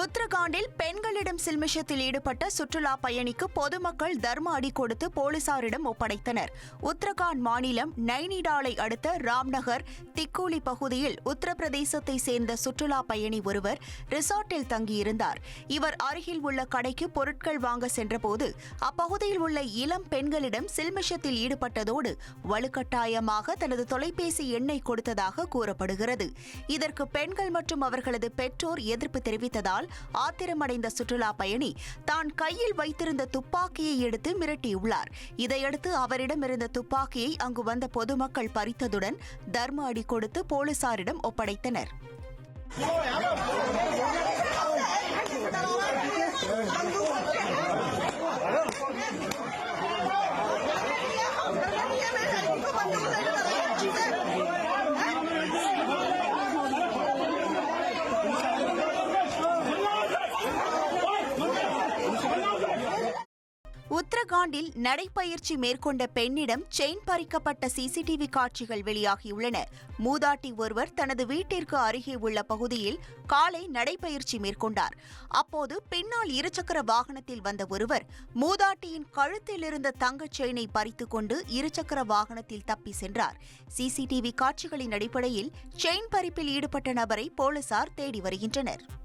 உத்தரகாண்டில் பெண்களிடம் சில்மிஷத்தில் ஈடுபட்ட சுற்றுலா பயணிக்கு பொதுமக்கள் தர்ம அடி கொடுத்து போலீசாரிடம் ஒப்படைத்தனர். உத்தரகாண்ட் மாநிலம் நைனிடாலை அடுத்த ராம்நகர் திக்கூலி பகுதியில் உத்தரப்பிரதேசத்தை சேர்ந்த சுற்றுலா பயணி ஒருவர் ரிசார்ட்டில் தங்கியிருந்தார். இவர் அருகில் உள்ள கடைக்கு பொருட்கள் வாங்க சென்றபோது அப்பகுதியில் உள்ள இளம் பெண்களிடம் சில்மிஷத்தில் ஈடுபட்டதோடு வலுக்கட்டாயமாக தனது தொலைபேசி எண்ணை கொடுத்ததாக கூறப்படுகிறது. இதற்கு பெண்கள் மற்றும் அவர்களது பெற்றோர் எதிர்ப்பு தெரிவித்ததால் ஆத்திரமடைந்த சுற்றுலா பயணி தான் கையில் வைத்திருந்த துப்பாக்கியை எடுத்து மிரட்டியுள்ளார். இதையடுத்து அவரிடமிருந்த துப்பாக்கியை அங்கு வந்த பொதுமக்கள் பறித்ததுடன் தர்ம அடி கொடுத்து போலீசாரிடம் ஒப்படைத்தனர். உத்தரகாண்டில் நடைப்பயிற்சி மேற்கொண்ட பெண்ணிடம் செயின் பறிக்கப்பட்ட சிசிடிவி காட்சிகள் வெளியாகியுள்ளன. மூதாட்டி ஒருவர் தனது வீட்டிற்கு அருகே உள்ள பகுதியில் காலை நடைப்பயிற்சி மேற்கொண்டார். அப்போது பின்னால் இருசக்கர வாகனத்தில் வந்த ஒருவர் மூதாட்டியின் கழுத்தில் இருந்த தங்கச் செயினை பறித்துக் கொண்டு இருசக்கர வாகனத்தில் தப்பி சென்றார். சிசிடிவி காட்சிகளின் அடிப்படையில் செயின் பறிப்பில் ஈடுபட்ட நபரை போலீசார் தேடி வருகின்றனர்.